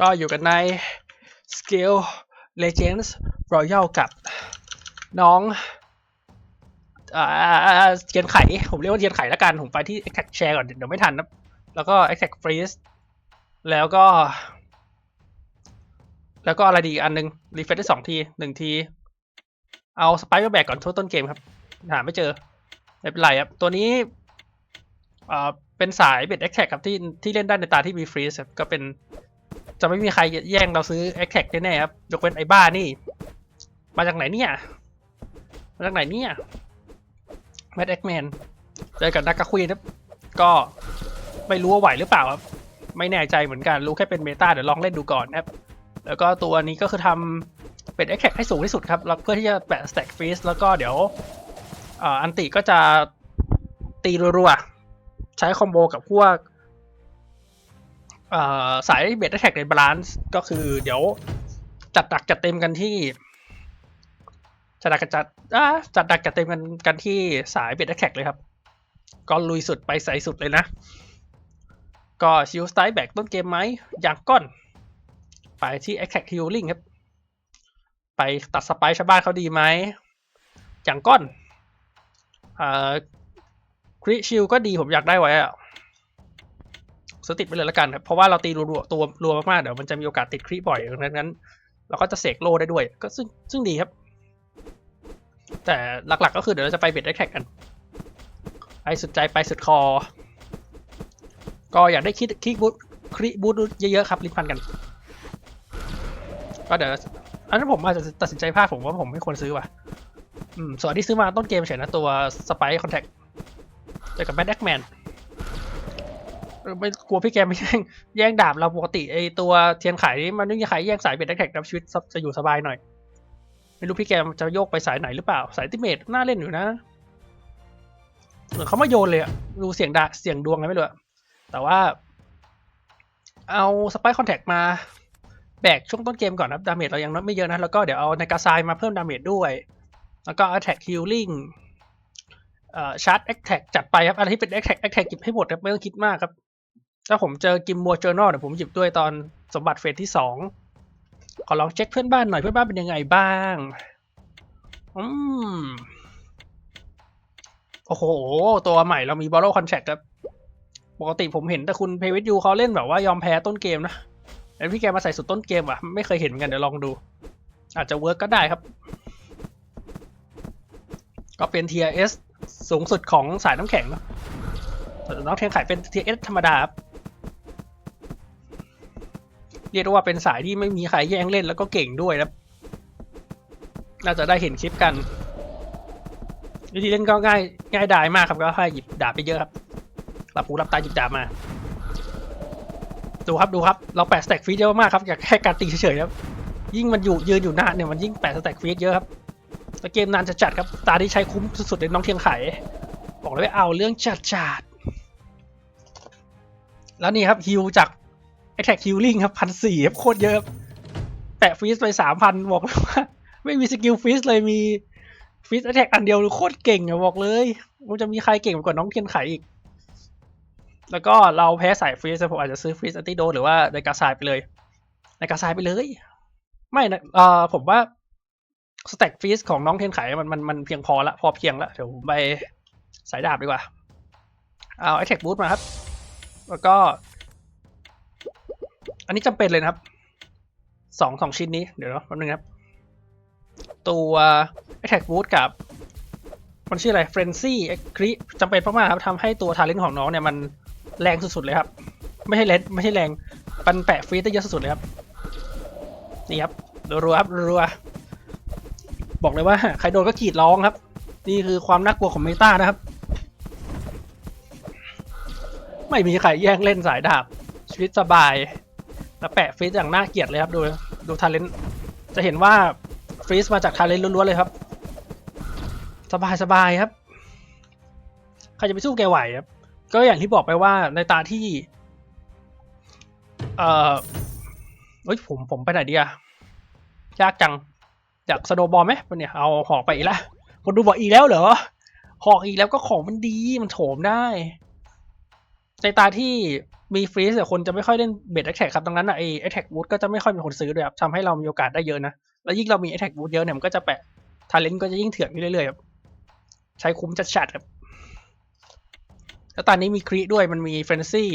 ก็อยู่กันใน Skill Legends Royal กับน้องเทียนไข ผมเรียกว่าเทียนไขแล้วกัน ผมไปที่ Exact Share ก่อน เดี๋ยวไม่ทันนะ แล้วก็ Exact Freeze แล้วก็ แล้วก็อะไรดีอีกอันหนึง รีเฟรชได้สองทีหนึ่งที เอาสไปเ e อร์แบกก่อนทั่วต้นเกมครับ หาไม่เจอ ไม่เป็นไรครับ ตัวนี้เอ่อเป็นสายเบ็ดแอคแท็กครับที่ที่เล่นได้ในตาที่มีฟรีสครับก็เป็น จะไม่มีใครแย่งเราซื้อแอคแท็กแน่ๆครับยกเว้นไอ้บ้านี่ มาจากไหนเนี่ย มาจากไหนเนี่ยแมดแอคแมนเจอกับนักกะคุยครับก็ไม่รู้ว่าไหวหรือเปล่าครับ ไม่แน่ใจเหมือนกันรู้แค่เป็นเมตาเดี๋ยวลองเล่นดูก่อนครับ แล้วก็ตัวนี้ก็คือทำเป็นแอคแท็กให้สูงที่สุดครับแล้วเพื่อที่จะแปะสแต็กฟรีสแล้วก็เดี๋ยวอ,อันติก็จะตีรัวๆใช้คอมโบกับพวก สายเบสแท็กในบาลานซ์ก็คือเดี๋ยวจัดดักจัดเต็มกันที่จัดดักจัดจัดดักจัดเต็มกันกันที่สายเบสแท็กเลยครับ ก็ลุยสุดไปใส่สุดเลยนะ ก็ชิลสไตล์แบกต้นเกมไหมอย่างก้อน ไปที่ Attack Healing ครับ ไปตัดสไปชาวบ้านเขาดีไหมอย่างก้อนอคริชิลก็ดีผมอยากได้ไว้อะ สติดไปเลยละกันครับเพราะว่าเราตีรัวๆตัวรัวมากๆเดี๋ยวมันจะมีโอกาสติดคริบ่อยดังนั้น เราก็จะเสกโลได้ด้วย ก็ซึ่งซึ่งดีครับ แต่หลักๆก็คือเดี๋ยวเราจะไปเบ็ดได้แท็กกันไปสุดใจไปสุดคอ ก็อยากได้คิดคิกบูทคริบูทเยอะๆครับลิ้นพันกัน ก็เดี๋ยวอันนั้นผมอาจจะตัดสินใจพลาดผมว่าผมไม่ควรซื้อว่ะอืมส่วนที่ซื้อมาต้นเกมเฉยนะตัวสไปคอนแทคเจอกับแบทแอคแมน ไม่กลัวพี่แกไม่แย่งแย่งดาบเราปกติไอตัวเทียนไขนี่มันไม่มีใครแย่งสายเบ็ดแอคแท็กนะชีวิตจะอยู่สบายหน่อย ไม่รู้พี่แกจะโยกไปสายไหนหรือเปล่า สายติเมตน่าเล่นอยู่นะเหมือนเขามาโยนเลยอะดูเสียงดาเสียงดวงไงไม่รู้แต่ว่า เอาสไปคอนแทคมาแบกช่วงต้นเกมก่อนครับดาเมจเรายังไม่เยอะนะ แล้วก็เดี๋ยวเอาในกาซายมาเพิ่มดาเมจด้วย แล้วก็ attack healing เอ่อชาร์จ attack จัดไปครับอะไรที่เป็น attack attack หยิบให้หมดครับไม่ต้องคิดมากครับ ถ้าผมเจอกิมมัวเจอร์นอลเดี๋ยวผมหยิบด้วยตอนสมบัติเฟสที่สองขอลองเช็คเพื่อนบ้านหน่อยเพื่อนบ้านเป็นยังไงบ้าง อืม โอ้โห ตัวใหม่เรามี borrow contract ครับ ปกติผมเห็นแต่คุณเพวิทยูเขาเล่นแบบว่ายอมแพ้ต้นเกมนะแล้วพี่แกมาใส่สุดต้นเกมอะ ไม่เคยเห็นเหมือนกันเดี๋ยวลองดู อาจจะเวิร์กก็ได้ครับ ก็เป็น TRS สูงสุดของสายน้ำแข็งเนอะส่วนน้องเทียนไข่เป็น TRS ธรรมดาครับ เรียกได้ว่าเป็นสายที่ไม่มีใครแย่งเล่นแล้วก็เก่งด้วยนะน่าจะได้เห็นคลิปกัน วิธีเล่นก็ง่ายง่ายดายมากครับก็ให้หยิบดาบไปเยอะครับหลับหูหลับตาหยิบดาบมา ดูครับดูครับ เราแปะสแต็กฟีดเยอะมากครับอยากแค่การตีเฉยๆครับยิ่งมันอยู่ยืนอยู่หน้าเนี่ยมันยิ่งแปะสแต็กฟีดเยอะครับแต่เกมนานจะจัดครับตาที่ใช้คุ้มสุดๆเลยน้องเทียงไขบอกเลยว่าเอาเรื่องจัดจัดๆแล้วนี่ครับฮิวจาก Attack Healing ครับพันสี่โคตรเยอะครับแปะฟีสไปสามพันบอกเลยว่า ไม่มีสกิลฟีสเลยมีฟีสแอ t แทกอันเดียวโคตรเก่งอะบอกเลยมันจะมีใครเก่งกว่าน้องเทียนไขอีก แล้วก็เราแพ้สายฟรีสผมอาจจะซื้อฟรีสอันติโด หรือว่าในกาซายไปเลยในกาซายไปเลย ไม่นะเออผมว่าสแต็กฟรีสของน้องเทียนไขมันมันมันเพียงพอละพอเพียงละเดี๋ยวผมไปสายดาบดีกว่าเอาไอเทคบูทมาครับ แล้วก็ อันนี้จำเป็นเลยนะครับสองสองชิ้นนี้เดี๋ยวแป๊บนึงครับ ตัวไอเทคบูทกับ มันชื่ออะไรเฟรนซี่คริจำเป็นมากๆครับทำให้ตัวทาเลนของน้องเนี่ยมันแรงสุดๆเลยครับ ไม่ใช่เลนไม่ใช่แรงปันแปะฟรีได้เยอะสุดๆเลยครับ นี่ครับรัวครับรัวบอกเลยว่าใครโดนก็กรีดร้องครับ นี่คือความน่ากลัวของเมตานะครับ ไม่มีใครแย่งเล่นสายดาบชีวิตสบาย แล้วแปะฟรีสอย่างน่าเกลียดเลยครับดูดูทาเลนจะเห็นว่าฟรีสมาจากทาเลนล้วนๆเลยครับ สบายสบายๆครับใครจะไปสู้แกไหวครับ ก็อย่างที่บอกไปว่าในตาที่ เอ่อเฮ้ยผมผมไปไหนดีอะยากจัง อยากสโนบอลไหมวันเนี่ยเอาหอกไปอีกแล้วคนดูบอกอีกแล้วเหรอหอกอีกแล้วก็ของมันดีมันโถมได้ ในตาที่ มีฟรีสแต่คนจะไม่ค่อยเล่นเบสแอคแท็กครับดังนั้นอะไอแอคแท็กวูดก็จะไม่ค่อยมีคนซื้อด้วยครับทำให้เรามีโอกาสได้เยอะนะ แล้วยิ่งเรามีแอคแท็กวูดเยอะเนี่ยมันก็จะแปะทาเลนต์ก็จะยิ่งเถื่อนขึ้นเรื่อยๆครับใช้คุ้มจัดๆครับแล้วตอนนี้มีครีด้วยมันมีเฟรนซี่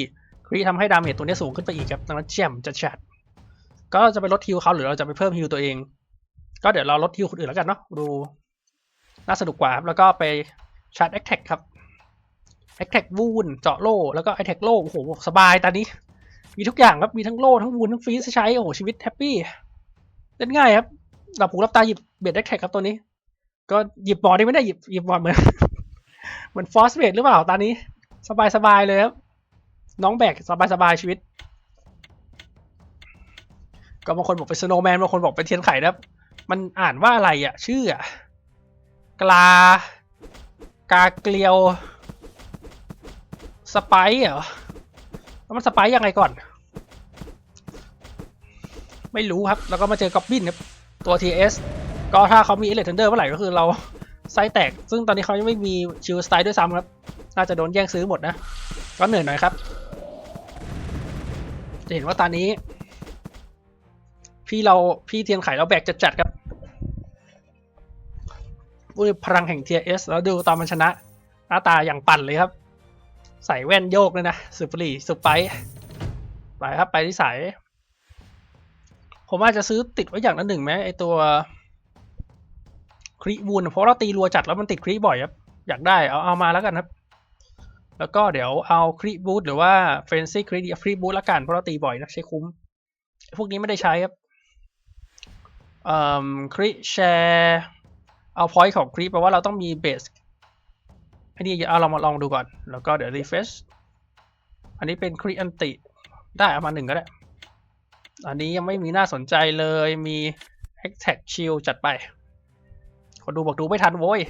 ครีทำให้ดาเมจตัวนี้สูงขึ้นไปอีกครับดังนั้นแจ่ยมจัดชัดๆก็จะไปลดฮิวเขาหรือเราจะไปเพิ่มฮิวตัวเอง ก็เดี๋ยวเราลดฮิวคนอื่นแล้วกันเนาะดูน่าสนุกกว่าครับแล้วก็ไปชาร์จแอคแท็กครับ แอคแท็กวูนเจาะโล่แล้วก็แอแท็กโล่โอ้โหสบายตอนนี้ มีทุกอย่างครับมีทั้งโล่ทั้งวูนทั้งฟรีสให้ใช้โอ้โหชีวิตแฮปปี้เล่นง่ายครับหลับหูหลับตาหยิบเบ็ดแอคแท็กครับตัวนี้ ก็หยิบบอร์ดนี่ไม่ได้หยิบหยิบบอร์ดเหมือนเหมือนฟอสเบดหรือเปล่าตอนนี้ สบายสบายเลยครับน้องแบกสบายสบายชีวิต ก็บางคนบอกเป็นสโนว์แมนบางคนบอกเป็นเทียนไข่นะครับ มันอ่านว่าอะไรอะ ชื่ออะกลากาเกลียว สไปซ์เหรอแล้วมันสไปซ์ยังไงก่อน ไม่รู้ครับ แล้วก็มาเจอกอบบินครับ ตัว TS ก็ถ้าเขามีเอเล t เทนเดอร์เมื่อไหร่ก็คือเราไส้แตก ซึ่งตอนนี้เขายังไม่มีชิลสไตล์ด้วยซ้ำครับ น่าจะโดนแย่งซื้อหมดนะ ก็เหนื่อยหน่อยครับ จะเห็นว่าตอนนี้ พี่เราพี่เทียนไข่เราแบกจัดๆครับด้วยพลังแห่ง TS แล้วดูตอนมันชนะ หน้าตาอย่างปั่นเลยครับ ใส่แว่นโยกเลยนะสุปรีสุปไปไปครับไปที่สายผมอาจจะซื้อติดไว้อย่างละหนึ่งไหมไอตัวครีวูนเพราะเราตีรัวจัดแล้วมันติดครีบ่อยครับ อยากได้เอาเอามาแล้วกันครับ แล้วก็เดี๋ยวเอาครีบูทหรือว่าเฟรนซี่ครีครีบูทละกันเพราะเราตีบ่อยนะใช้คุ้ม พวกนี้ไม่ได้ใช้ครับเอ่อครีแชร์เอาพอยต์ของครีแปลว่าเราต้องมีเบส อันนี้เอาเรามาลองดูก่อน แล้วก็เดี๋ยวรีเฟชอันนี้เป็นครีอันติได้เอามาหนึ่งก็ได้ อันนี้ยังไม่มีน่าสนใจเลยมี a t a c k Shield จัดไปคนดูบอกดูไม่ทันโว้ย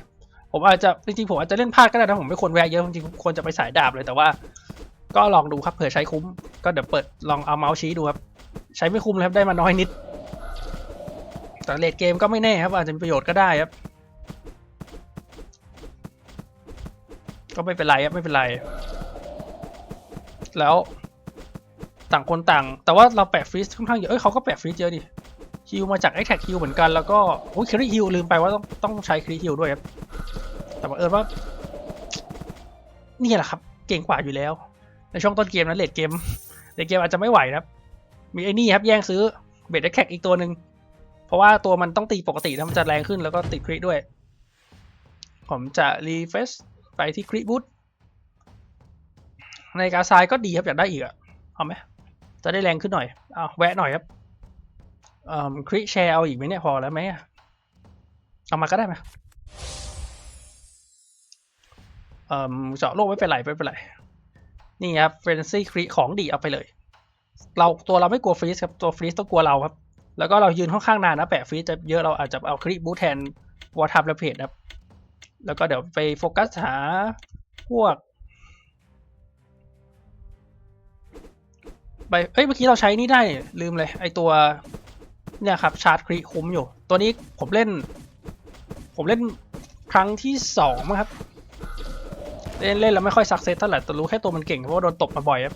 ผมอาจจะจริงๆผมอาจจะเล่นพลาดก็ได้นะ ผมไม่ควรแวะเยอะจริงๆควรจะไปสายดาบเลยแต่ว่า ก็ลองดูครับเผื่อใช้คุ้ม ก็เดี๋ยวเปิดลองเอาเมาส์ชี้ดูครับ ใช้ไม่คุ้มเลยครับได้มาน้อยนิด แต่เลดเกมก็ไม่แน่ครับ อาจจะมีประโยชน์ก็ได้ครับ ก็ไม่เป็นไรครับไม่เป็นไร แล้ว ต่างคนต่าง แต่ว่าเราแปะฟรีซค่อนข้างเยอะเอ้ยเขาก็แปะฟรีซเยอะดิฮิวมาจากไอ้แท็กฮิวเหมือนกันแล้วก็โอ้ยคริฮิวลืมไปว่าต้องต้องใช้คริฮิวด้วยครับแต่บังเอิญว่านี่แหละครับ เก่งกว่าอยู่แล้ว ในช่วงต้นเกมนะเลดเกมเลดเกมอาจจะไม่ไหวนะครับมีไอ้นี่ครับแย่งซื้อเบดแท็กอีกตัวหนึ่งเพราะว่าตัวมันต้องตีปกตินะมันจะแรงขึ้นแล้วก็ติดคริด้วย ผมจะรีเฟซ ไปที่คริบูทในกาซายก็ดีครับอยากได้อีกอะเอาไหมจะได้แรงขึ้นหน่อยเอาแวะหน่อยครับคริแชร์เอาอีกไหมเนี่ยพอแล้วไหมเอามาก็ได้ไหมเอ่อเจาะโลกไม่เป็นไรไม่เป็นไร นี่ครับเฟรนซี่คริของดีเอาไปเลย เราตัวเราไม่กลัวฟรีสครับตัวฟรีสต้องกลัวเราครับ แล้วก็เรายืนค่อนข้างนานนะแปะฟรีสจะเยอะเราอาจจะเอาคริบูทแทนวอร์ทับและเพจครับ แล้วก็เดี๋ยวไปโฟกัสหาพวกไปเอ้ย เมื่อกี้เราใช้นี่ได้ลืมเลย ไอตัวเนี่ยครับชาร์จครีคุ้มอยู่ ตัวนี้ผมเล่น ผมเล่นครั้งที่สองมั้งครับ เล่นเล่นแล้วไม่ค่อยสักเซสเท่าไหร่แต่รู้แค่ตัวมันเก่งเพราะว่าโดนตบมาบ่อยครับ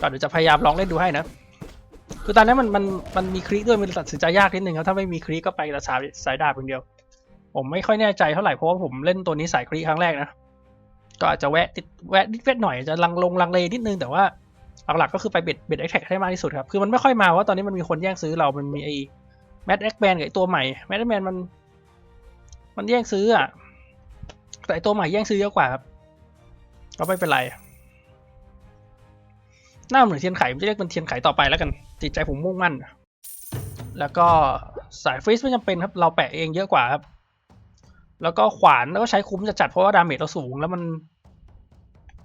ก็เดี๋ยวจะพยายามลองเล่นดูให้นะ คือตอนนี้มันมันมันมีครีด้วยมันตัดสินใจยากนิดนึงครับ ถ้าไม่มีครีก็ไปกระสายสายดาบอย่างเดียว ผมไม่ค่อยแน่ใจเท่าไหร่เพราะว่าผมเล่นตัวนี้สายครีครั้งแรกนะ ก็อาจจะแวะติดแวะนิดเวทหน่อยจะลังลงลังเลนิดนึงแต่ว่าหลักๆก็คือไปเบ็ดเบ็ดแอคแท็กให้มากที่สุดครับคือมันไม่ค่อยมาว่าตอนนี้มันมีคนแย่งซื้อเรามันมีไอ้แมดแอคแมนกับไอ้ตัวใหม่แมดแอคแมนมันมันแย่งซื้ออะแต่ตัวใหม่แย่งซื้อเยอะกว่าครับก็ไม่เป็นไรหน้าเหมือนเทียนไขผมจะเรียกเป็นเทียนไขต่อไปแล้วกันจิตใจผมมุ่งมั่น แล้วก็สายฟรีซไม่จำเป็นครับ เราแปะเองเยอะกว่าครับ แล้วก็ขวานแล้วก็ใช้คุ้มจะจัดเพราะว่าดาเมจเราสูงแล้วมัน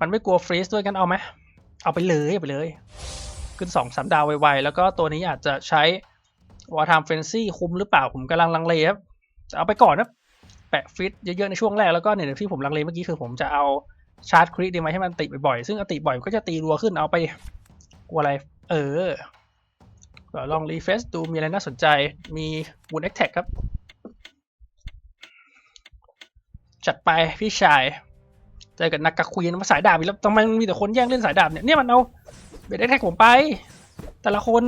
มันไม่กลัวฟรีซด้วยกันเอาไหมเอาไปเลยเอาไปเลย ขึ้นสองสามดาวไวๆแล้วก็ตัวนี้อาจจะใช้วอร์ทามเฟนซี่คุ้มหรือเปล่าผมกำลังลังเลครับจะเอาไปก่อนนะแปะฟิตเยอะๆในช่วงแรกแล้วก็เนี่ยที่ผมลังเลเมื่อกี้คือผมจะเอาชาร์จคริดีไหมให้มันติบ่อยๆซึ่งอติบ่อยก็จะตีรัวขึ้นเอาไปกลัวอะไร เออลองรีเฟซดูมีอะไรน่าสนใจมีวูนเอ็กแท็กครับ จัดไปพี่ชายเจอกับนักกะควีนมาสายดาบอีกแล้วทำไมมันมีแต่คนแย่งเล่นสายดาบเนี่ยเนี่ยมันเอาเบดแท็กผมไป แต่ละคน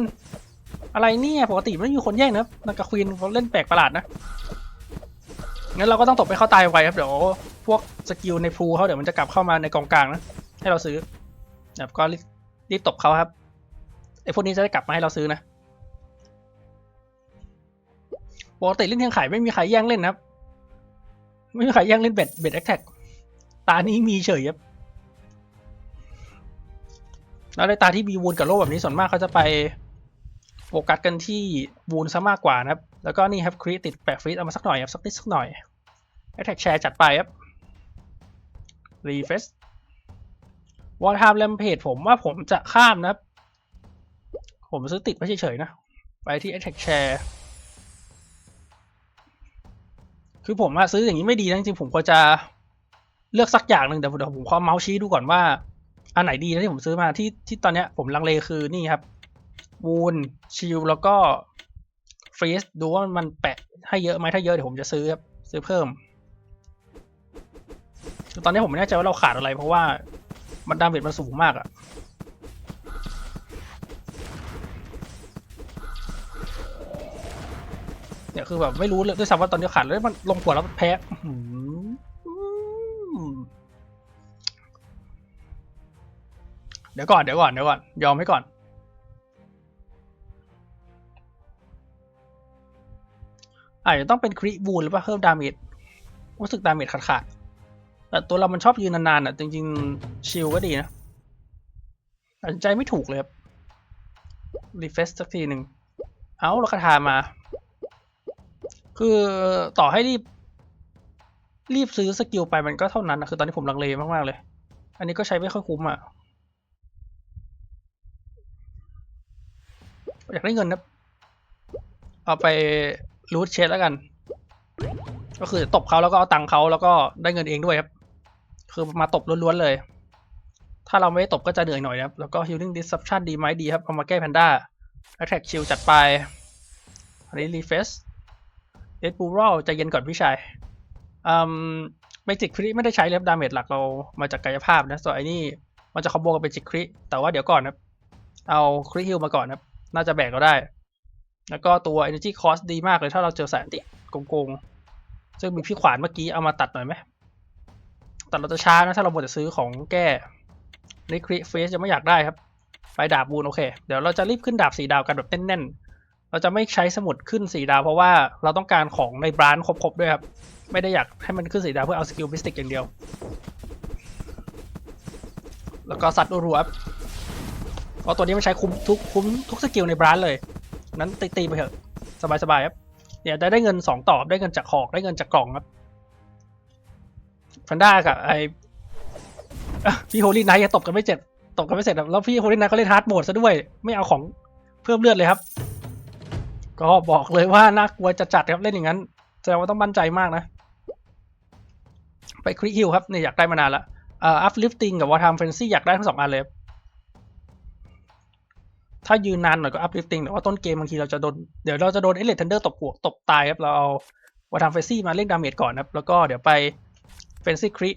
อะไรเนี่ยปกติไม่มีคนแย่งนะนักกบควีนเขาเล่นแปลกประหลาดนะงั้นเราก็ต้องตบไปเข้าตายไวครับเดี๋ยวพวกสกิลในพูเขาเดี๋ยวมันจะกลับเข้ามาในกองกลางนะให้เราซื้อแบบก็รีบรีบตบเขาครับไอ้พวกนี้จะได้กลับมาให้เราซื้อนะปกติเล่นเทียงไข่ไม่มีใครแย่งเล่นนะครับ ไม่มีใครแย่งเล่นเบ็ดเบ็ดแอคแท็กตานี้มีเฉยครับแล้วในตาที่มีวูนกับโลกแบบนี้ส่วนมากเขาจะไปโฟกัสกันที่วูนซะมากกว่านะครับ แล้วก็นี่ครับครีติดแปะฟรีดเอามาสักหน่อยครับสักนิดสักหน่อยแอคแท็กแชร์จัดไปครับรีเฟสวอลไทม์แลมเพจผมว่าผมจะข้ามนะครับ ผมซื้อติดไม่เฉยๆนะ ไปที่ Attack Share คื คือผมอะซื้ออย่างนี้ไม่ดีนะจริงๆผมควรจะเลือกสักอย่างหนึ่งเดี๋ยวเดี๋ยวผมขอเมาส์ชี้ดูก่อนว่า อันไหนดีนะที่ผมซื้อมาที่ที่ตอนเนี้ยผมลังเลคือนี่ครับวูนชิลแล้วก็ฟรีสดูว่ามันแปะให้เยอะไหมถ้าเยอะเดี๋ยวผมจะซื้อครับซื้อเพิ่ม ตอนนี้ผมไม่แน่ใจว่าเราขาดอะไรเพราะว่ามันดาเมจมันสูงมากอะ เนี่ยคือแบบไม่รู้เลยด้วยซ้ำว่าตอนนี้ขาดแล้วมันลงหัวแล้วแพ้เดี๋ยวก่อนเดี๋ยวก่อนเดี๋ยวก่อนยอมให้ก่อน อาจจะต้องเป็นคริบูลหรือเปล่าเพิ่มดาเมจรู้สึกดาเมจขาดขาดๆแต่ตัวเรามันชอบยืนนานๆอะ จริงๆ ชิลก็ดีนะตัดใจไม่ถูกเลยครับรีเฟสสักทีหนึ่งเอาแล้วคาถามา คือต่อให้รีบ รีบซื้อสกิลไปมันก็เท่านั้นนะคือตอนนี้ผมลังเลมากๆเลย อันนี้ก็ใช้ไม่ค่อยคุ้มอะอยากได้เงินนะ เอาไปรูทเชดแล้วกัน ก็คือตบเขาแล้วก็เอาตังค์เขาแล้วก็ได้เงินเองด้วยครับ คือมาตบล้วนๆเลย ถ้าเราไม่ตบก็จะเหนื่อยหน่อยนะครับ แล้วก็ healing disruption ดีไหมดีครับ เอามาแก้แพนด้า attack shield จัดไป อันนี้ refresh dead b u r a l ใจเย็นก่อนพี่ชายอืม magic crit ไม่ได้ใช้เลยครับดาเมจหลักเรามาจากกายภาพนะส่วนไอ้นี่มันจะคอมโบกับ magic crit แต่ว่าเดี๋ยวก่อนนะเอา crit heal มาก่อนนะน่าจะแบกเราได้ แล้วก็ตัว energy cost ดีมากเลยถ้าเราเจอแสนติโกงๆ ซึ่งมีพี่ขวานเมื่อกี้เอามาตัดหน่อยไหมตัดเราจะช้านะถ้าเราหมดจะซื้อของแก้ในคริเฟสจะไม่อยากได้ครับ ไปดาบบูนโอเค เดี๋ยวเราจะรีบขึ้นดาบสีดาวกันแบบแน่นๆ เราจะไม่ใช้สมุดขึ้นสีดาวเพราะว่าเราต้องการของในบรานครบๆด้วยครับ ไม่ได้อยากให้มันขึ้นสีดาวเพื่อเอาสกิลมิสติกอย่างเดียว แล้วก็ซัดรัวๆครับเพราะตัวนี้มันใช้คุ้มทุกคุ้มทุกสกิลในบรานเลย นั้นตีไปเถอะสบายๆครับเนี่ยได้ได้เงินสองต่อได้เงินจากหอกได้เงินจากกล่องครับฟันด้ากับไอพี่โฮลี่ไนท์ยังตบกันไม่เจ็บตบกันไม่เสร็จแล้วพี่โฮลี่ไนท์ก็เล่นฮาร์ดโหมดซะด้วย ไม่เอาของเพิ่มเลือดเลยครับ ก็บอกเลยว่าน่ากลัวจะจัดครับเล่นอย่างนั้นแสดงว่าต้องมั่นใจมากนะ ไปคลิกฮิลครับเนี่ยอยากได้มานานละอ่าอัพลิฟติ้งกับวอร์ทามเฟนซี่อยากได้ทั้งสองอันเลยครับถ้ายืนนานหน่อยก็อัพลิฟติ้งแต่ว่าต้นเกมบางทีเราจะโดนเดี๋ยวเราจะโดนเอเลนเทนเดอร์ตบหัวตบตายครับเราเอาวอร์ทามเฟนซี่มาเล่นดาเมจก่อนนะครับแล้วก็เดี๋ยวไปเฟนซี่คริ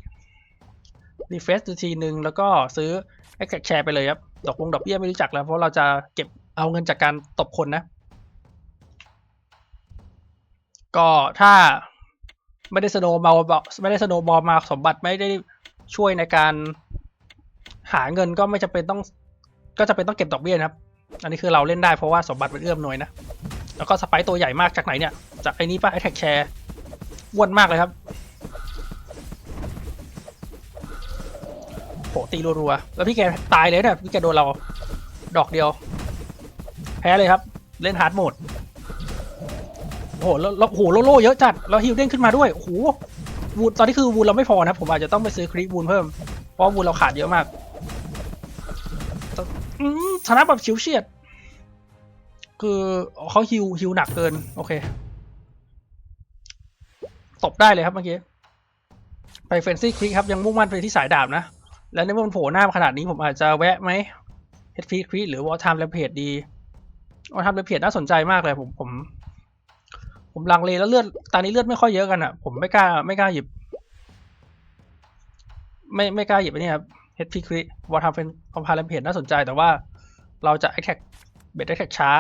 รีเฟสดูทีหนึ่งแล้วก็ซื้อแอคแชร์ไปเลยครับดอกลงดอกเบี้ยไม่รู้จักแล้วเพราะเราจะเก็บเอาเงินจากการตบคนนะ ก็ถ้าไม่ได้สโนว์บอลไม่ได้สโนว์บอลมาสมบัติไม่ได้ช่วยในการหาเงินก็ไม่จำเป็นต้อง ก็จะเป็นต้องเก็บดอกเบี้ยนะครับ อันนี้คือเราเล่นได้เพราะว่าสมบัติมันเอื้อมหน่วยนะ แล้วก็สไปร์ตัวใหญ่มากจากไหนเนี่ย จากไอ้นี้ป่ะไอแท็กแชร์อ้วนมากเลยครับโหตีรัวๆ แล้วพี่แกตายเลยเนี่ยพี่แกโดนเราดอกเดียว แพ้เลยครับ เล่นฮาร์ดโหมด โอ้โหแล้วโอ้โหโลโล่เยอะจัดแล้วฮิวเด้งขึ้นมาด้วยโอ้โหวูนตอนนี้คือวูนเราไม่พอนะผมอาจจะต้องไปซื้อคลิปวูนเพิ่มเพราะวูนเราขาดเยอะมากชนะแบบชิวเฉียด คือเขาฮิวฮิวหนักเกิน โอเคตบได้เลยครับเมื่อกี้ไปเฟนซี่คลิกครับ ยังมุ่งมั่นไปที่สายดาบนะ แล้วในเมื่อมันโผล่หน้ามาขนาดนี้ผมอาจจะแวะไหมเฮดฟีคลิหรือวอลไทม์แลมเพจดีวอลไทม์แลมเพจน่าสนใจมากเลยผมผม ผมลังเลแล้วเลือดตอนนี้เลือดไม่ค่อยเยอะกันอะ ผมไม่กล้าไม่กล้าหยิบ ไม่ไม่กล้าหยิบอันนี้ครับเฮดฟีคลิวอทม์เป็นวอลไทม์แลมเพจน่าสนใจแต่ว่าเราจะ attack เบ็ด attack ช้า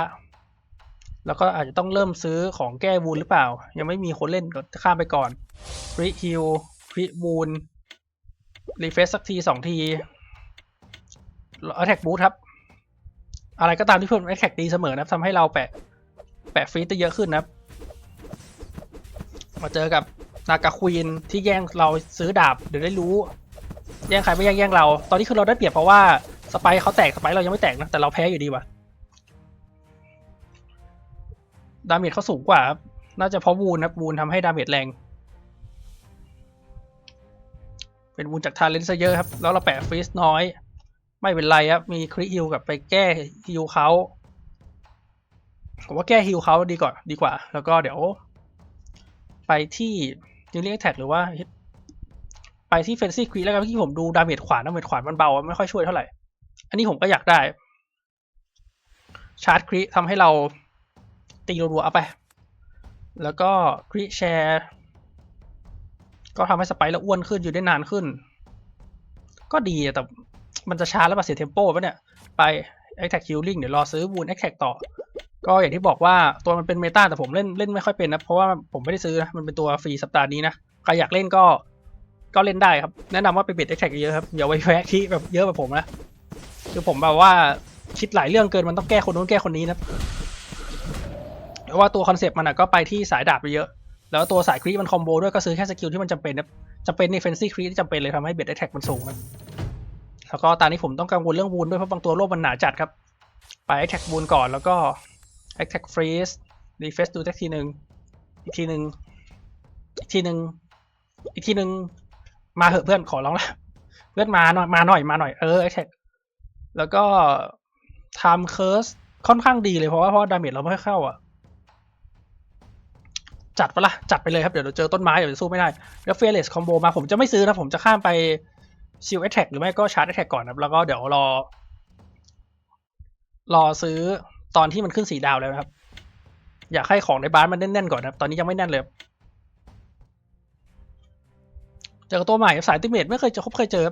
แล้วก็อาจจะต้องเริ่มซื้อของแก้วูนหรือเปล่า ยังไม่มีคนเล่นก็ข้ามไปก่อนฟรีฮิลฟรีวูนรีเฟซสักทีสองทีแอแท็กบูทครับ อะไรก็ตามที่เพิ่มแอแท็กดีเสมอนะทำให้เราแปะแปะฟรีได้เยอะขึ้นนะครับ มาเจอกับนากาควีนที่แย่งเราซื้อดาบเดี๋ยวได้รู้ แย่งใครไม่แย่งแย่งเรา ตอนนี้คือเราได้เปรียบเพราะว่าสไปร์เขาแตกสไปร์เรายังไม่แตกนะแต่เราแพ้อยู่ดีว่ะดาเมจเขาสูงกว่าครับน่าจะเพราะวูนครับวูนทำให้ดาเมจแรง เป็นวูนจากทาเลนต์ซะเยอะครับ แล้วเราแปะฟรีสน้อย ไม่เป็นไรครับ มีคริฮิลกับไปแก้ฮิลเขาผมว่าแก้ฮิลเขาดีกว่าดีกว่า แล้วก็เดี๋ยว ไปที่นิวเลียกแท็กหรือว่า ไปที่เฟนซี่ครีแล้วกันที่ผมดูดาเมจขวานดาเมจขวานมันเบาไม่ค่อยช่วยเท่าไหร่ อันนี้ผมก็อยากได้ ชาร์จครีทำให้เราตีรัวๆเอาไป แล้วก็ครีแชร์ก็ทำให้สไปร์เราอ้วนขึ้นอยู่ได้นานขึ้น ก็ดีแต่มันจะช้าแล้วมาเสียเทมโปปะเนี่ย ไป Attack Healing เดี๋ยวรอซื้อบูน Attack ต่อ ก็อย่างที่บอกว่าตัวมันเป็นเมตาแต่ผมเล่นเล่นไม่ค่อยเป็นนะ เพราะว่าผมไม่ได้ซื้อนะมันเป็นตัวฟรีสัปดาห์นี้นะ ใครอยากเล่นก็ก็เล่นได้ครับ แนะนำว่าไปเบ็ด Attack เยอะครับ อย่าไปแพ้คีแบบเยอะแบบผมนะคือผมแบบว่าคิดหลายเรื่องเกินมันต้องแก้คนนู้นแก้คนนี้นะเพราะว่าตัวคอนเซปต์มันอะก็ไปที่สายดาบไปเยอะ แล้วตัวสายครีมันคอมโบด้วยก็ซื้อแค่สกิลที่มันจำเป็นนะจำเป็นในเฟนซี่ครีที่จำเป็นเลยทำให้เบ็ด Attack มันสูงนะแล้วก็ตอนนี้ผมต้องกังวลเรื่องวูนด้วยเพราะบางตัวโลบมันหนาจัดครับ ไป attack บูนก่อนแล้วก็ attack freeze refresh ดูสักทีหนึ่งอีกทีหนึ่งอีกทีหนึ่งอีกทีหนึ่งมาเหอะเพื่อนขอร้องละเพื่อนมาหน่อยมาหน่อยมาหน่อยเออ attack แล้วก็ time curse ค่อนข้างดีเลยเพราะว่าเพราะดาเมจเราไม่ค่อยเข้าอะจัดปะละ่ะจัดไปเลยครับ เดี๋ยวเราเจอต้นไม้เดี๋ยวจะสู้ไม่ได้แล้ว fearless combo มาผมจะไม่ซื้อนะ ผมจะข้ามไป shield attack หรือไม่ก็ charge attack ก่อนนะครับ แล้วก็เดี๋ยวรอ รอซื้อ ตอนที่มันขึ้นสีดาวแล้วนะครับ อยากให้ของในบ้านมันแน่นๆก่อนนะครับ ตอนนี้ยังไม่แน่นเลยเจอตัวใหม่สายติเมตไม่เคยจอคบเคยเจอ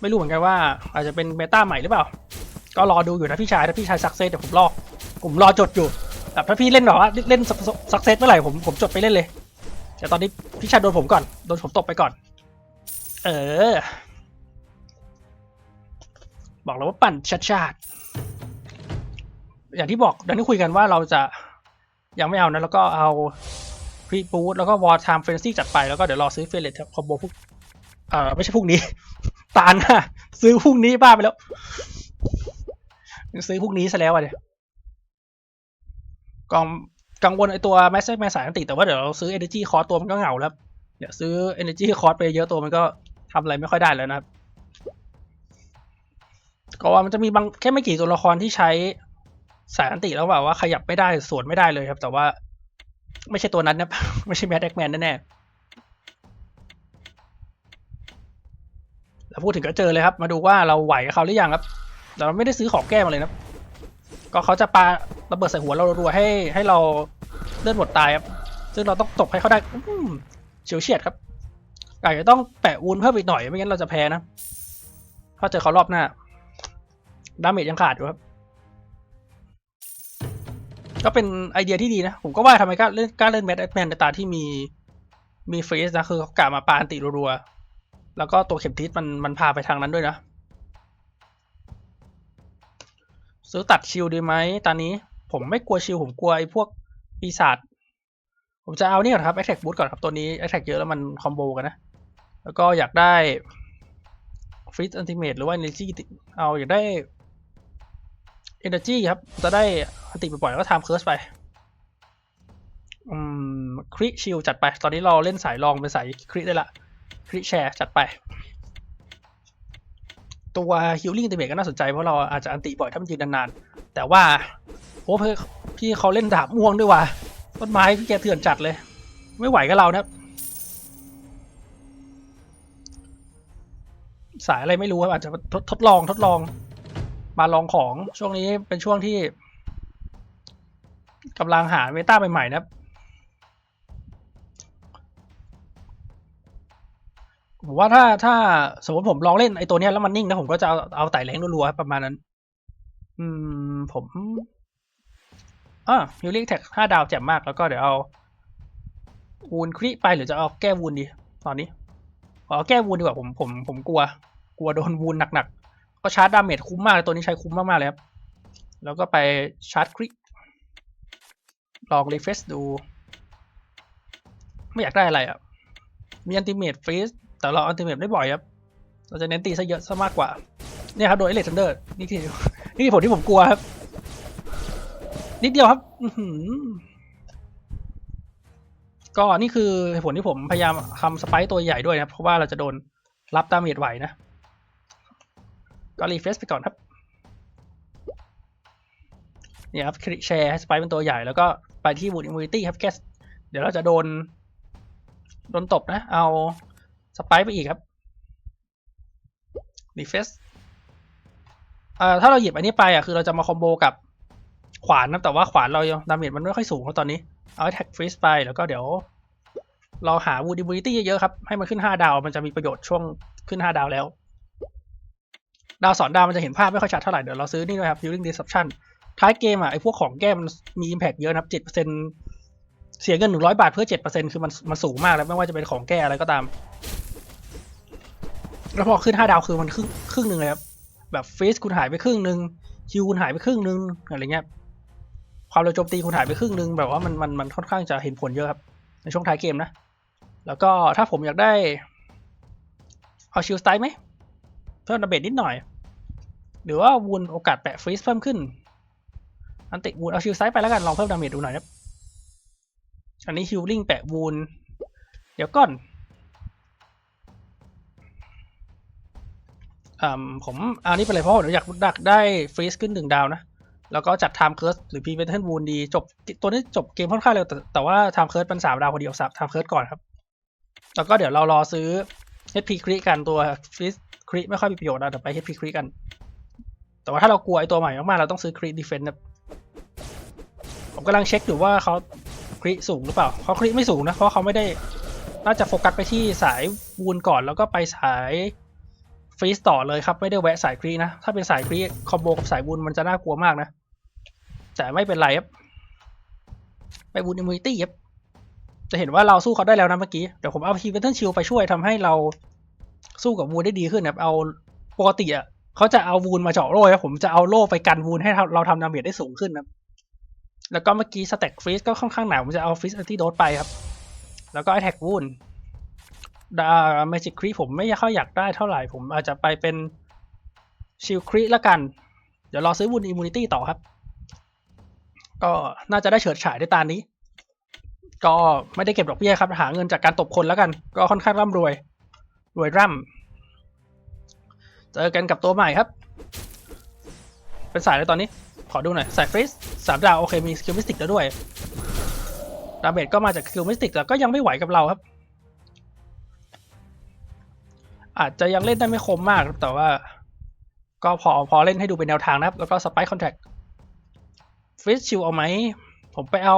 ไม่รู้เหมือนกันว่า อาจจะเป็นเมตาใหม่หรือเปล่า ก็รอดูอยู่นะพี่ชายถ้าพี่ชายสักเซสเดี๋ยวผมรอผมรอจดอยู่แต่ถ้าพี่เล่นหรอว่าเล่นสักเซสเมื่อไหร่ผมผมจดไปเล่นเลยแต่ตอนนี้พี่ชายโดนผมก่อนโดนผมตบไปก่อน เออ บอกแล้วว่าปั่นชัดชาติ อย่างที่บอกดังที่คุยกันว่าเราจะยังไม่เอานะแล้วก็เอาพรีบูทแล้วก็วอร์ไทม์เฟนซี่จัดไปแล้วก็เดี๋ยวรอซื้อเฟรเลตคอมโบพวกเอ่อไม่ใช่พวกนี้ ตาหน้าซื้อพวกนี้บ้าไปแล้ว ซื้อพวกนี้ซะแล้วอะเนี่ยกองกังวลไอตัวแมสเซจแมสสายอันติแต่ว่าเดี๋ยวเราซื้อ Energy คอร์ตัวมันก็เหงาแล้วเดี๋ยวซื้อ Energy คอร์ไปเยอะตัวมันก็ทำอะไรไม่ค่อยได้แล้วนะครับก็ว่ามันจะมีบางแค่ไม่กี่ตัวละครที่ใช้ สายอันติแล้วแบบว่าขยับไม่ได้สวนไม่ได้เลยครับ แต่ว่า ไม่ใช่ตัวนั้นนะไม่ใช่แมดแดกแมนแน่ๆแล้วพูดถึงก็เจอเลยครับ มาดูว่าเราไหวกับเขาหรือยังครับเราไม่ได้ซื้อของแก้มาเลยนะก็เขาจะปาระเบิดใส่หัวเรารัวให้ให้เราเลือดหมดตายครับ ซึ่งเราต้องตบให้เขาได้อืเฉียวเฉียดครับอาจจะต้องแปะวูนเพิ่มอีกหน่อยไม่งั้นเราจะแพ้นะถ้าเจอเขารอบหน้าดาเมจยังขาดอยู่ครับ ก็เป็นไอเดียที่ดีนะ ผมก็ว่าทำไมกล้าเล่นกล้าเล่นแมดแมนในตาที่มีมีเฟสนะคือเขากะมาปาอันติรัวๆแล้วก็ตัวเข็มทิศมันมันพาไปทางนั้นด้วยนะ ซื้อตัดชิลดีไหมตอนนี้ผมไม่กลัวชิลผมกลัวไอ้พวกปีศาจผมจะเอานี่ก่อนครับ Attack Boost ก่อนครับตัวนี้ Attack เยอะแล้วมันคอมโบกันนะ แล้วก็อยากได้ฟรีสอันติเมตหรือว่า Energy เอาอยากได้ Energy ครับ จะได้อันติปล่อยๆแล้วก็ทำเคิร์สไป อืมคริชิลจัดไป ตอนนี้เราเล่นสายรองเป็นสายคริได้ละคริแชร์จัดไป ตัวฮิลลิ่งติเมตก็น่าสนใจ เพราะเราอาจจะอันติบ่อยถ้ามันยืนนานๆ แต่ว่าโอ้พี่พี่เขาเล่นดาบม่วงด้วยว่ะต้นไม้พี่แกเถื่อนจัดเลย ไม่ไหวกับเรานะสายอะไรไม่รู้ครับอาจจะทดทดลองทดลอง มาลองของช่วงนี้เป็นช่วงที่กำลังหาเมตาใหม่ๆนะครับผมว่าถ้าถ้าสมมติผมลองเล่นไอ้ตัวเนี้ยแล้วมันนิ่งนะผมก็จะเอาเอาไต่แรงรัวๆประมาณนั้น อืม ผมอ่าฮิลลิ่งแท็กห้าดาวแจ่มมากแล้วก็เดี๋ยวเอาวูนคริไปหรือจะเอาแก้วูนดี ตอนนี้ขอเอาแก้วูนดีกว่าผมผมผมกลัว กลัวโดนวูนหนักๆ ก็ชาร์จดาเมจคุ้มมากเลยตัวนี้ใช้คุ้มมากๆเลยครับ แล้วก็ไปชาร์จคริลองรีเฟซดู ไม่อยากได้อะไรอะ มีอันติเมตฟรีสแต่เราอันติเมตได้บ่อยครับ เราจะเน้นตีซะเยอะซะมากกว่า เนี่ยครับโดยเอเลนเดอร์นี่คือนี่คือผลที่ผมกลัวครับ นิดเดียวครับก็นี่คือเหตุผลที่ผมพยายามทำสไปค์ตัวใหญ่ด้วยนะครับ เพราะว่าเราจะโดนรับดาเมจไหวนะ ก็รีเฟรชไปก่อนครับเนี่ยครับแชร์ให้สไปเป็นตัวใหญ่แล้วก็ไปที่วูดอิมมูนิตี้ครับแค่เดี๋ยวเราจะโดน โดนตบนะ เอาสไปไปอีกครับรีเฟรชอ่าถ้าเราหยิบอันนี้ไปอะคือเราจะมาคอมโบกับขวานนะแต่ว่าขวานเราดาเมจมันไม่ค่อยสูงแล้วตอนนี้ เอาแท็กฟรีสไปแล้วก็เดี๋ยว เราหาวูดิบูลิตี้เยอะๆครับ ให้มันขึ้น 5 ดาวมันจะมีประโยชน์ช่วงขึ้น 5 ดาวแล้ว ดาวสอนดาวมันจะเห็นภาพไม่ค่อยชัดเท่าไหร่ เดี๋ยวเราซื้อนี่ด้วยครับ Healing Disruption ท้ายเกมอะไอพวกของแก้มันมี Impact เยอะนะครับ7%เสียเงิน100บาทเพื่อ7%คือมันมันสูงมากแล้วไม่ว่าจะเป็นของแก้อะไรก็ตาม แล้วพอขึ้น5ดาวคือมันครึ่งครึ่งหนึ่งเลยครับแบบเฟสคุณหายไปครึ่งหนึ่งคิวคุณหายไปครึ่งหนึ่งอะไรเงี้ยความเร็วโจมตีคุณหายไปครึ่งหนึ่งแบบว่ามันมันมันค่อนข้างจะเห็นผลเยอะครับ ในช่วงท้ายเกมนะ แล้วก็ถ้าผมอยากได้เอาชิลสไตล์ไหม เพิ่มดาเมจนิดหน่อย หรือว่าวูนโอกาสแปะฟรีสเพิ่มขึ้น อันติวูนเอาชิลไตล์ไปแล้วกันลองเพิ่มดาเมจดูหน่อยครับอันนี้ฮิลลิ่งแปะวูนเดี๋ยวก่อนอ่าผมอานี้ไปเลยเพราะผมอยากดักได้ฟรีสขึ้นหนึ่งดาวนะแล้วก็จัด Time Curse หรือ Prevention Wound ดีจบตัวนี้จบเกมค่อนข้างเร็วแต่แต่ว่า Time Curse เป็นสามดาวพอดีเอาสาม Time Curse ก่อนครับ แล้วก็เดี๋ยวเรารอซื้อ HP c r i กันตัว f r e e z c r i ไม่ค่อยมีประโยชน์นะเดี๋ยวไป HP c r i กัน แต่ว่าถ้าเรากลัวไอตัวใหม่มากๆเราต้องซื้อ c r i Defense นะผมกำลังเช็คอยู่ว่าเขา c r i สูงหรือเปล่าเขา c r i ไม่สูงนะเพราะเขาไม่ได้น่าจะโฟกัสไปที่สายวูนก่อนแล้วก็ไปสายฟรีสต่อเลยครับไม่ได้แวะสายครีนะ ถ้าเป็นสายครีคอมโบกับสายบุญมันจะน่ากลัวมากนะ แต่ไม่เป็นไรครับไปบุญอิมมูนิตี้ครับจะเห็นว่าเราสู้เขาได้แล้วนะเมื่อกี้ เดี๋ยวผมเอาพีเวนเทนชิลไปช่วยทำให้เรา สู้กับวูนได้ดีขึ้นนะครับเอาปกติอะเขาจะเอาวูนมาเจาะโล่ครับผมจะเอาโล่ไปกันวูนให้เราทำดาเมจได้สูงขึ้นนะแล้วก็เมื่อกี้สแต็กฟรีสก็ค่อนข้างหนาผมจะเอาฟรีสอันตี้โดสไปครับ แล้วก็ไอแท็กวูนดาเมจิกครีผมไม่ค่อยอยากได้เท่าไหร่ผมอาจจะไปเป็นชิลครีละกัน เดี๋ยวรอซื้อบุญอิมมูนิตี้ต่อครับ ก็น่าจะได้เฉิดฉายในตานี้ ก็ไม่ได้เก็บดอกเบี้ยครับ หาเงินจากการตบคนแล้วกัน ก็ค่อนข้างร่ำรวย รวยร่ำเจอกันกับตัวใหม่ครับ เป็นสายเลยตอนนี้ ขอดูหน่อย สายฟรีสสามดาวโอเคมีสกิลมิสติกแล้วด้วยดาเมจก็มาจากสกิลมิสติกแต่ก็ยังไม่ไหวกับเราครับ อาจจะยังเล่นได้ไม่คมมากครับแต่ว่า ก็พอพอเล่นให้ดูเป็นแนวทางนะครับ แล้วก็สไปคอนแทคฟรีสชิลเอาไหม ผมไปเอา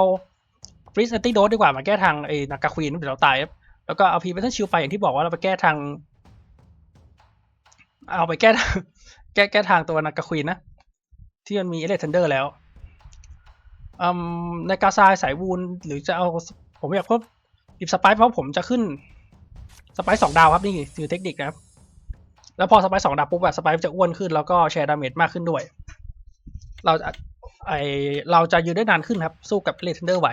ฟรีสแอนตี้โดสดีกว่ามาแก้ทางไอ้นากาควีนเดี๋ยวเราตายครับ แล้วก็เอาพีเวนชิลไปอย่างที่บอกว่าเราไปแก้ทาง เอาไปแก้แก้แก้ทางตัวนากาควีนนะ ที่มันมีเอเลนเดอร์แล้วในกาซายสายวูนหรือจะเอาผมอยากเพิ่มดิบสไปเพราะผมจะขึ้นสไปซ์สองดาวครับนี่คือเทคนิคนะครับ แล้วพอสไปซ์สองดาวปุ๊บแบบสไปซ์จะอ้วนขึ้นแล้วก็แชร์ดาเมจมากขึ้นด้วย เราจะไอเราจะยืนได้นานขึ้นครับ สู้กับเลเทนเดอร์ไหว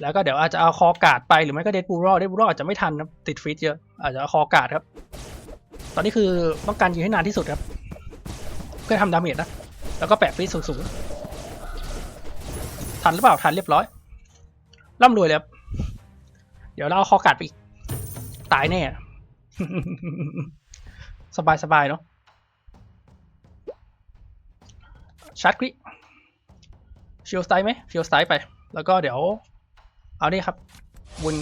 แล้วก็เดี๋ยวอาจจะเอาคอกาดไปหรือไม่ก็เดดบูรอเดดบูรออาจจะไม่ทันครับติดฟรีดเยอะอาจจะเอาคอกาดครับ ตอนนี้คือต้องการยืนให้นานที่สุดครับเพื่อทำดาเมจนะแล้วก็แปะฟรีดสูงๆทันหรือเปล่าทันเรียบร้อยร่ำรวยเลยครับเดี๋ยวเราเอาคอกาดไปอีกตายแน่สบายสบายเนาะชาร์จคริชิลสไตล์ไหมชิลสไตล์ไป แล้วก็เดี๋ยว เอานี่ครับวุน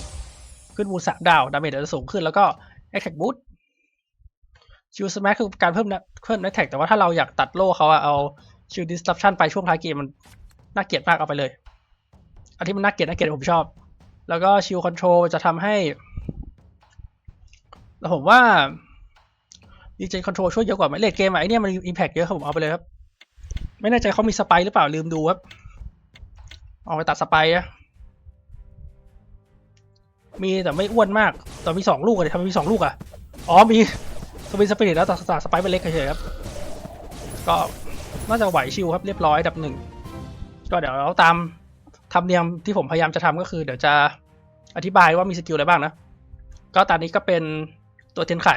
ขึ้นวูนสามดาว ดาเมจจะสูงขึ้นแล้วก็แอคแท็กบูทชิลสมัคคือการเพิ่มนะเพิ่มแอคแท็กแต่ว่าถ้าเราอยากตัดโล่เขาอะเอาชิลดิสตัปชันไปช่วงท้ายเกมมันน่าเกลียดมากเอาไปเลยอันที่มันน่าเกลียดน่าเกลียดผมชอบ แล้วก็ชิลคอนโทรลจะทำให้แล้วผมว่าดีเจคอนโทรลช่วยเยอะกว่าไหมเลดเกมไอเนี่ยมันอิมแพกเยอะครับผมเอาไปเลยครับ ไม่แน่ใจเขามีสไปร์หรือเปล่าลืมดูครับ เอาไปตัดสไปร์อะ มีแต่ไม่อ้วนมากแต่มีสองลูกอะทำไมมีสองลูกอะอ๋อมีสปินสปิริตแล้วแต่แต่สไปเป็นเล็กเฉยๆครับก็น่าจะไหวชิวครับเรียบร้อยดับหนึ่งก็เดี๋ยวเราตามทำเนียมที่ผมพยายามจะทำก็คือ เดี๋ยวจะอธิบายว่ามีสกิลอะไรบ้างนะ ก็ตอนนี้ก็เป็นตัวเทียนไข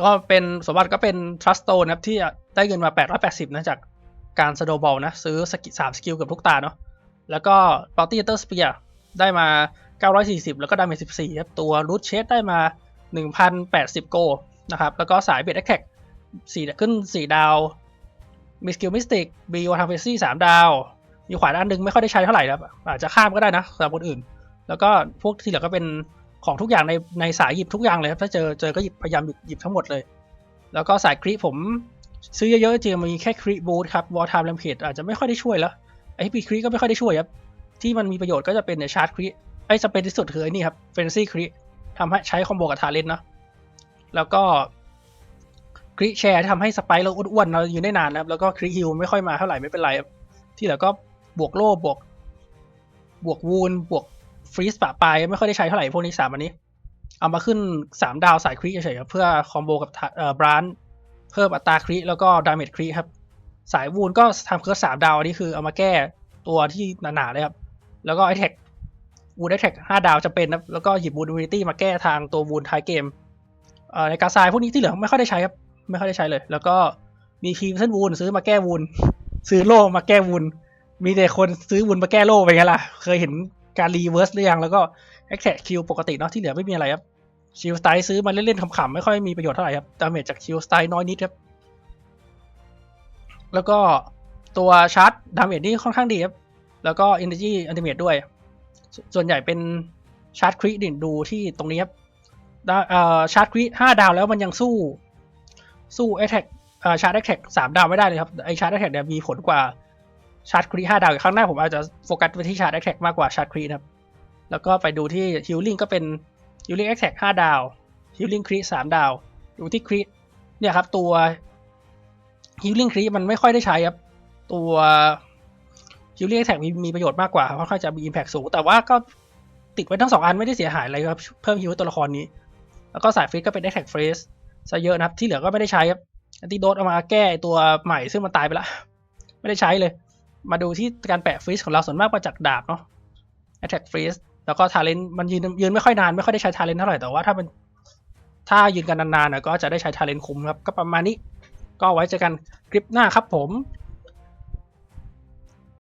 ก็เป็นสมบัติก็เป็น trust stone นะครับที่ได้เงินมา 880 นะจากการ s โ o w ball นะ ซื้อสกิลสามสกิลเกับทุกตาเนาะแล้วก็ bounty hunter spear ได้มา940 แล้วก็ damage 14ครับตัว root chest ได้มา 1,080 โกนะครับ แล้วก็สาย bed attack สี่ขึ้น 4 ดาว มีสกิลมิสติกมีวอทามเฟซี่สามดาว มีขวานอันหนึงไม่ค่อยได้ใช้เท่าไหร่ครับ อาจจะข้ามก็ได้นะสำหรับคนอื่น แล้วก็พวกที่เหลือก็เป็นของทุกอย่างในในสายหยิบทุกอย่างเลยครับ ถ้าเจอเจอก็หยิบพยายามหยิบหยิบทั้งหมดเลย แล้วก็สายครีผมซื้อเยอะๆจริงมีแค่ครีบูทครับวอร์ทามแลมเพจอาจจะไม่ค่อยได้ช่วยแล้วไอพีครีก็ไม่ค่อยได้ช่วยครับที่มันมีประโยชน์ก็จะเป็นในชาร์จครี ไอ้จะเป็นที่สุดคือไอ้นี่ครับเฟนซี่ครีทำให้ใช้คอมโบกับทาเลนเนาะแล้วก็คริแชร์ที่ทำให้สไปร์เราอ้วนๆเราอยืนได้นานนะครับแล้วก็คริฮิลไม่ค่อยมาเท่าไหร่ไม่เป็นไรที่เหลือก็บวกโล่บวก บวกวูนบวกฟรีสปะปลายไม่ค่อยได้ใช้เท่าไหร่พวกนี้สามอันนี้ เอามาขึ้นสามดาวสายคริเฉยๆเพื่อคอมโบกับเอ่อบรานเพิ่มอัตราคริแล้วก็ดาเมจคริครับ สายวูนก็ทำเคิร์สสามดาวอันนี้คือเอามาแก้ตัวที่หนาๆเลยครับ แล้วก็ไอแท็ก วูนไอแท็กห้าดาวจะเป็นนะแล้วก็หยิบวูนวินิตี้มาแก้ทางตัววูนท้ายเกมเอ่อในกาซายพวกนี้ที่เหลือไม่ค่อยได้ใช้ครับ ไม่ค่อยได้ใช้เลย แล้วก็มีคีมเส้นวูนซื้อมาแก้วูนซื้อโล่มาแก้วูนมีแต่คนซื้อวูนมาแก้โล่ไปไงล่ะ เคยเห็นการรีเวิร์สหรือยัง แล้วก็แอคแท็กคิวปกติเนาะที่เหลือไม่มีอะไรครับชิลสไตล์ซื้อมาเล่นๆขำๆไม่ค่อยมีประโยชน์เท่าไหร่ครับดาเมจจากชิลสไตล์น้อยนิดครับ แล้วก็ตัวชาร์จดาเมจนี่ค่อนข้างดีครับ แล้วก็ Energy Ultimate ด้วย ส่วนใหญ่เป็นชาร์จคริดิดูที่ตรงนี้ครับชาร์จคริห้าดาวแล้วมันยังสู้ สู้ไอแท็กชาร์จไอแท็กสามดาวไม่ได้เลยครับไอชาร์จไอแท็กเนี่ยมีผลกว่าชาร์จครีห้าดาวครั้งหน้าผมอาจจะโฟกัสไปที่ชาร์จไอแท็กมากกว่าชาร์จครีนะครับแล้วก็ไปดูที่ฮิลลิ่งก็เป็นฮิลลิ่งไอแท็กห้าดาวฮิลลิ่งครีสามดาว ดูที่ครีเนี่ยครับตัวฮิลลิ่งครีมันไม่ค่อยได้ใช้ครับตัว ฮิลลิ่งไอแท็กมีมีประโยชน์มากกว่าค่อนจะมีอิมแพคสูง แต่ว่าก็ติดไว้ทั้งสองอันไม่ได้เสียหายอะไรครับ เพิ่มฮิลตัวละครนี้ แล้วก็สายฟรีก็เป็นไอแท็กเฟสซะเยอะนะครับ ที่เหลือก็ไม่ได้ใช้ครับอันติโดสเอามาแก้ตัวใหม่ซึ่งมันตายไปละ ไม่ได้ใช้เลย มาดูที่การแปะฟรีสของเราส่วนมากมาจากดาบเนาะ attack freeze แล้วก็ทาเลนมันยืนยืนไม่ค่อยนานไม่ค่อยได้ใช้ทาเลนเท่าไหร่แต่ว่าถ้าเป็นถ้ายืนกันนานๆนะก็จะได้ใช้ทาเลนคุ้มครับก็ประมาณนี้ ก็ไว้เจอกันคลิปหน้าครับผม